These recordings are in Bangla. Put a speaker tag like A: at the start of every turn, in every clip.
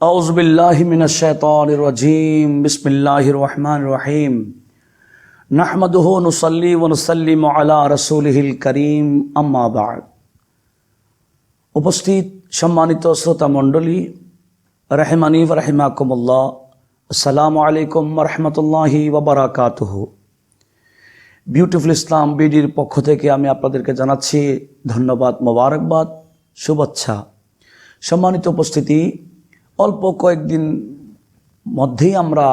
A: আউজবিল্লাহিমিনশাতরজিম বিসমিল্লাহ রহমান রহিম। নাহমদহ নসল্লি ওনসল্লিম আলা রসুলহিল করিম। আম্মাবাদ উপস্থিত সম্মানিত শ্রোতা মণ্ডলী রহমানি রহিমাকুমুল্লাহ, আসসালামু আলাইকুম রহমতুল্লাহি ওবরাকাত বিউটিফুল ইসলাম বিডির পক্ষ থেকে আমি আপনাদেরকে জানাচ্ছি ধন্যবাদ, মোবারকবাদ, শুভেচ্ছা। সম্মানিত উপস্থিতি অল্প কয়েকদিন মধ্যেই আমরা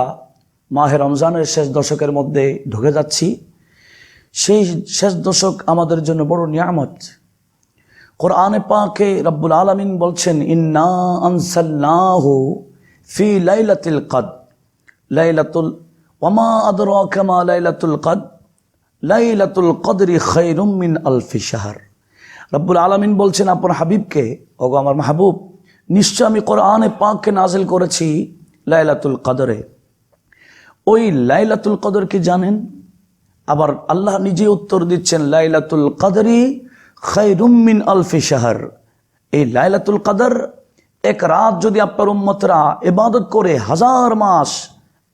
A: মাহে রমজানের শেষ দশকের মধ্যে ঢুকে যাচ্ছি। সেই শেষ দশক আমাদের জন্য বড় নিয়ামত। কোরআনে পাকে রব্বুল আলমিন বলছেন, ইন্না আনসাল্লাহু ফি লাইলাতুল কদ। লাইলাতুল ওমা আদর কামা লাইলাতুল কদ? লাইলাতুল কদরি খৈরুম মিন আলফি শাহর। রব্বুল আলমিন বলছেন, আপনার হাবিবকে, ওগো আমার মাহবুব নিশ্চয় আমি কোরআনে পাককে নাজিল করেছি লাইলাতুল কদরে। ওই লাইলাতুল কদর কি জানেন? আবার আল্লাহ নিজে উত্তর দিচ্ছেন, লাইলাতুল কদরি খৈরুম মিন আলফি শাহর। এই লাইলাতুল কদর এক রাত যদি আপনার উম্মতরা এবাদত করে হাজার মাস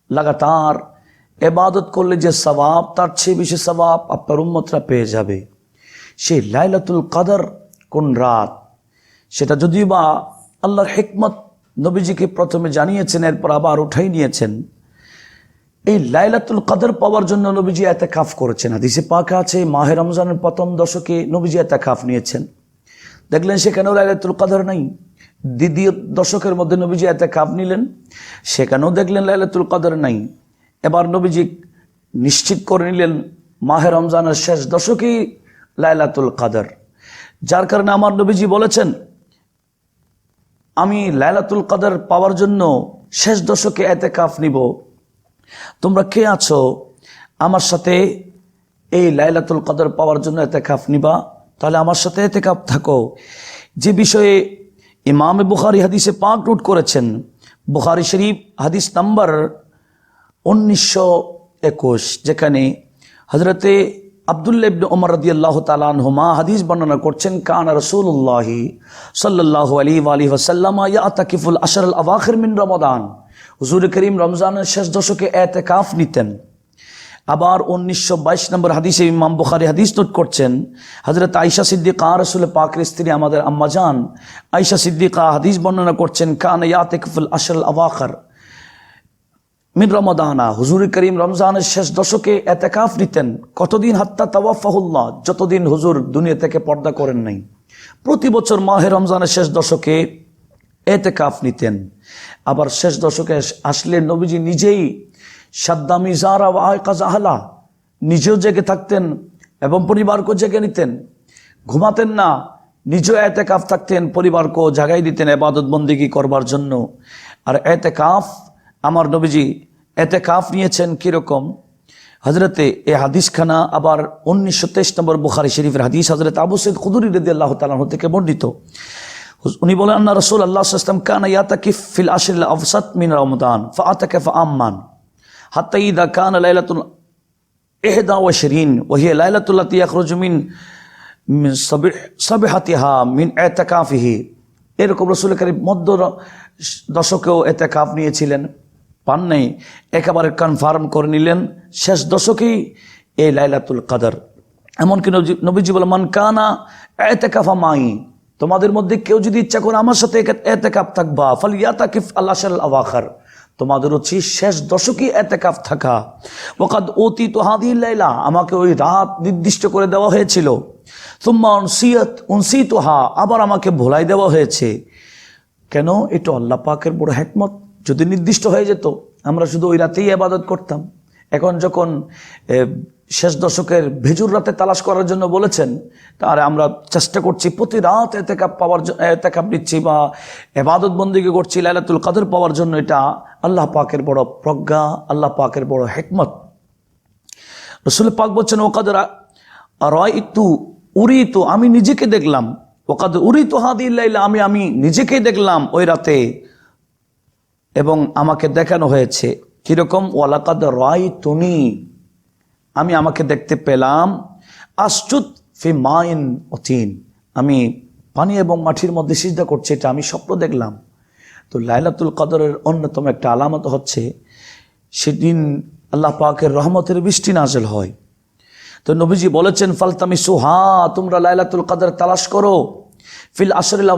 A: লাগাতার এবাদত করলে যে সবাব, তার চেয়ে বেশি সবাব আপনার উম্মতরা পেয়ে যাবে। সেই লাইলাতুল কাদর কোন রাত? সেটা যদিও বা আল্লাহর হেকমত নবীজিকে প্রথমে জানিয়েছেন, এরপর আবার উঠাই নিয়েছেন। এই লাইলাতুল কাদর পাওয়ার জন্য নবীজি এতে কাফ করেছেন। হাদিসে পাকা আছে, মাহে রমজানের প্রথম দশকে নবীজি এতে কাফ নিয়েছেন। দেখলেন সেখানেও লাইলাতুল কাদর নাই। দ্বিতীয় দশকের মধ্যে নবীজি এতে কাপ নিলেন, সেখানেও দেখলেন লাইলাতুল কাদর নাই। এবার নবীজি নিশ্চিত করে নিলেন, মাহে রমজানের শেষ দশকেই লাইলাতুল কাদর। যার কারণে আমার নবীজি বলেছেন আমি লাইলাতুল কাদর পাওয়ার জন্য শেষ দশকে এতে কাফ নিব। তোমরা কে আছো? আমার সাথে এই লাইলাতুল কদর পাওয়ার জন্য এতে কাফ নিবা। তাহলে আমার সাথে এতে কাপ থাকো। যে বিষয়ে ইমামে বুখারি হাদিসে পাক নোট করেছেন, বুখারি শরীফ হাদিস নাম্বার উনিশশো একুশ, যেখানে হজরতে আবদুল্লা ইবনে ওমর রদি আল্লাহ তালানহুমা হাদিস বর্ণনা করছেন, কান রসুল্লাহি সাল্লাহ আলী আলী ওসাল্লামা ইয়া তাকিফুল আশর আল আওয়াখির মিন রমাদান। হুজুর করিম রমজানের শেষ দশকে এতে কাফ নিতেন। আবার উনিশশো বাইশ নম্বর হাদিসে ইমাম বুখারি হাদিস নোট করছেন হজরত আইসা সিদ্দিকা, রসুল পাকের স্ত্রী আমাদের আম্মাজান আইসা সিদ্দিকা হাদিস বর্ণনা করছেন, কান ইয়াতেকফুল আশরুল আওয়াখর মিন রমদানা। হুজুর করিম রমজানের শেষ দশকে এতেকাফ নিতেন কতদিন হাত্তা তাওয়াফাহুল্লাহ? যতদিন হুজুর দুনিয়া থেকে পর্দা করেন নাই। প্রতি বছর মাহে রমজানের শেষ দশকে এতেকাফ নিতেন। আবার শেষ দশকে আসলে নবীজি নিজেই সাদ্দামি জারা কাজাহালা নিজেও জেগে থাকতেন এবং পরিবারকেও জেগে নিতেন। ঘুমাতেন না, নিজেও এতে কাফ থাকতেন, পরিবারকেও জাগাই দিতেন এবাদত বন্দিগি করবার জন্য। আর এতে কাফ আমার নবীজি এতে কাফ নিয়েছেন কীরকম? হজরতে এ হাদিসখানা আবার উনিশশো তেইশ নম্বর বুখারি শরীফের হাদিস হজরত আবু সৈদ খুদুরি রদি আল্লাহ তালাহ থেকে বর্ণিত। উনি বলেন, আন্না রসুল আল্লাহ ইসলাম কান ইয়াতাকিফ ফিল আশিল আফসাত মিন রমদান, ফাআতাকে আম্মান হাত্তা ইদা কান লাইলাতুল এহদা ওয়াশরিন ওহিয়া লাইলাতুল্লাতি ইয়াখরুজু মিন সাবিহাতিহা মিন এতাকাফিহি। এরকম রসুল করিম মধ্য দশকেও এতে এতেকাফ নিয়েছিলেন। পান নেই, একেবারে কনফার্ম করে নিলেন, শেষ দশকেই এই লাইলাতুল কাদার। এমনকি নবীজি বলে মান কানা এতেকাফা মাই তোমাদের মধ্যে কেউ যদি ইচ্ছা করে আমার সাথে এতেকাপ থাকবা ফল ইয়াতাকিফ আল্লাহ আওয়াখার তোমাদের হচ্ছে শেষ দশকই এতেকাফ থাকা। ওকাদ অতি তো হাদি লাইলা আমাকে ওই রাত নির্দিষ্ট করে দেওয়া হয়েছিল। তুম্মা উনসিয়ত উনসি তোহা আবার আমাকে ভোলাই দেওয়া হয়েছে। কেন? এটা আল্লাহ পাকের বড় হ্যাকমত যদি নির্দিষ্ট হয়ে যেত, আমরা শুধু ওই রাতেই আবাদত করতাম। এখন যখন শেষ দশকের ভেজুর রাতে তালাশ করার জন্য বলেছেন তার আমরা চেষ্টা করছি প্রতি রাত এতে কাপ পাওয়ার জন্য এতে কাপ নিচ্ছি বা এবাদত বন্দিকে করছি লাইলাতুল কাদের পাওয়ার জন্য। এটা আল্লাহ পাকের বড় প্রজ্ঞা, আল্লাহ পাকের বড় হেকমত। রসুল পাক বলছেন ও কাদের রয় একটু উড়ি তো আমি নিজেকে দেখলাম। ওকাদ উড়ি তো হাদিল্লাইলা আমি আমি নিজেকে দেখলাম ওই রাতে। এবং আমাকে দেখানো হয়েছে। কীরকম? ওয়ালাকাদ রায় তুনি আমি আমাকে দেখতে পেলাম। আশ্চুত ফি মাইন অথিন আমি পানি এবং মাটির মধ্যে সিজদা করছে, এটা আমি স্বপ্ন দেখলাম। তো লাইলাতুল কদরের অন্যতম একটা আলামত হচ্ছে, সেদিন আল্লাহ পাকের রহমতের বৃষ্টি নাজেল হয়। তো নবীজি বলেছেন ফালতামি সুহা তোমরা লাইলাতুল কাদের তালাশ করো। ফিল আসরিল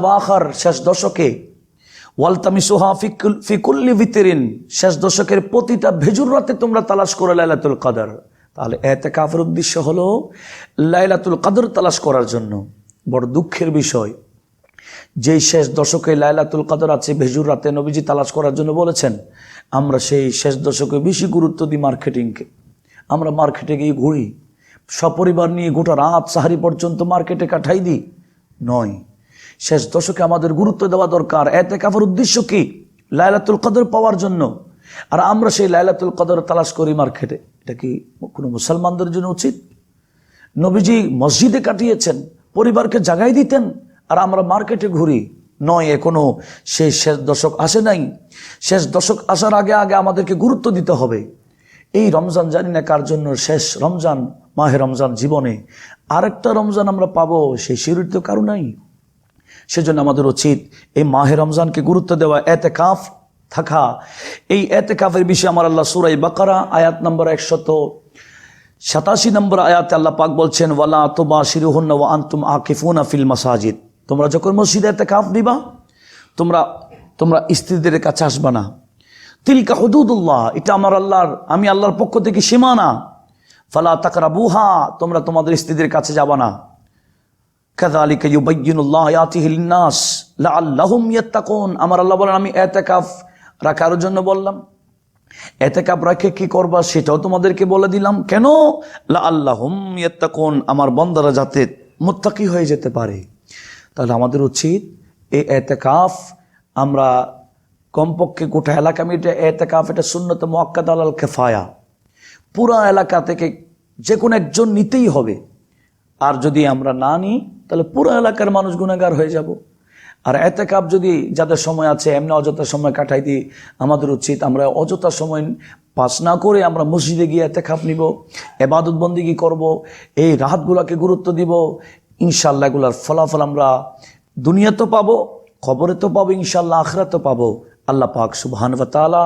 A: শেষ দশকে ভিতরিন। শেষ দশকের প্রতিটা ভেজুর রাতে তোমরা তালাশ করো লাইলাতুল কাদার। তাহলে এতে কাফের উদ্দেশ্য হলো লাইলাতুল কাদর তালাশ করার জন্য। বড় দুঃখের বিষয়। যেই শেষ দশকে লাইলাতুল কাদর আছে, ভেজুর রাতে নবীজি তালাশ করার জন্য বলেছেন, আমরা সেই শেষ দশকে বেশি গুরুত্ব দিই মার্কেটিংকে। আমরা মার্কেটে গিয়ে ঘুরি। সপরিবার নিয়ে গোটা রাত সাহারি পর্যন্ত মার্কেটে কাটাই দিই। নয় শেষ দশকে আমাদের গুরুত্ব দেওয়া দরকার। এতে কাফার উদ্দেশ্য কি? লাইলাতুল কদর পাওয়ার জন্য। আর আমরা সেই লাইলাতুল কদর তালাশ করি মার্কেটে। এটা কি কোনো মুসলমানদের জন্য উচিত? নবীজি মসজিদে কাটিয়েছেন, পরিবারকে জাগাই দিতেন, আর আমরা মার্কেটে ঘুরি। নয়, এখনও সেই শেষ দশক আসে নাই। শেষ দশক আসার আগে আগে আমাদেরকে গুরুত্ব দিতে হবে। এই রমজান জানি না কার জন্য শেষ রমজান, মাহে রমজান জীবনে। আরেকটা রমজান আমরা পাবো, সেই শিরুর তো কারও নাই। সেজন্য আমাদের উচিত এই মাহে রমজানকে গুরুত্ব দেওয়া এতে কাফ থাকা। এই এতে কাফের বিষয়ে আমার আল্লাহ সুরাই বাকারা, আয়াত নম্বর একশত সাতাশি নম্বর আয়াতে আল্লাহ পাক বলছেন, ওয়ালা তোবা শিরুহন্না ওয়া আন্তুম আকিফুনা ফিল মাসাজিদ। তোমরা যখন মসজিদে এতে কাফ দিবা, তোমরা তোমরা স্ত্রীদের কাছে আসবা না। তিলকা হদুদুল্লাহ, এটা আমার আল্লাহর, আমি আল্লাহর পক্ষ থেকে সীমানা। ফালা তাকরা বুহা তোমরা তোমাদের স্ত্রীদের কাছে যাবা না। কাযালিকা ইউবাইয়িনুল্লাহ আয়াতিহি লিন-নাস লাআল্লাহুম ইয়াত্তাকুন আমার আল্লাহ বলেন, আমি এতেকাফ রাখার জন্য বললাম। এতেকাফ রাখে কি করবা সেটাও তোমাদেরকে বলে দিলাম। কেন? লাআল্লাহুম ইয়াত্তাকুন। আমার বন্দারা যাতে মুত্তাকি হয়ে যেতে পারে। তাহলে আমাদের উচিত এই এতেকাফ আমরা কমপক্ষে গোটা এলাকা মিটে এতেকাফ, এটা শূন্যত মোয়াক্কাদ আলাল কেফায়া। পুরা এলাকা থেকে যে কোনো একজন নিতেই হবে। আর যদি আমরা না নিই, তাহলে পুরো এলাকার মানুষ গুণাগার হয়ে যাব। আর এতে কাপ যদি যাদের সময় আছে, এমনি অযথা সময় কাটাই দিই, আমাদের উচিত আমরা অযথা সময় পাস না করে আমরা মসজিদে গিয়ে এতে খাপ নিব, এবাদত বন্দিগি করব, এই রাহাতগুলোকে গুরুত্ব দিব। ইনশাল্লাহ এগুলার ফলাফল আমরা দুনিয়া তো পাবো খবরে তো পাবো ইনশাল্লাহ আখরা তো পাবো। আল্লাহ পাক সুবহান তাআলা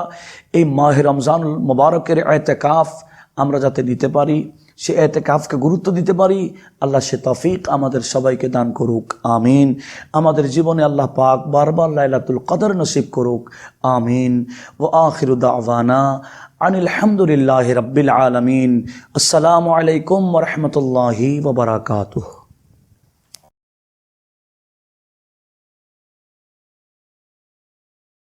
A: এই মাহে রমজানুল মোবারকের এতে কাফ আমরা যাতে নিতে পারি। সে এতে কাফকে গুরুত্ব দিতে পারি। আল্লাহ সে তফিক আমাদের সবাইকে দান করুক। আমিন। আমাদের জীবনে আল্লাহ পাক বারবার লাইলাতুল কদর নসিব করুক। আমিন। ও আখিরুদ্দাওয়ানা আনিল হামদুলিল্লাহ রব্বিল আলমিন। আসসালামু আলাইকুম রহমতুল্লাহি ওবরাকাতুহ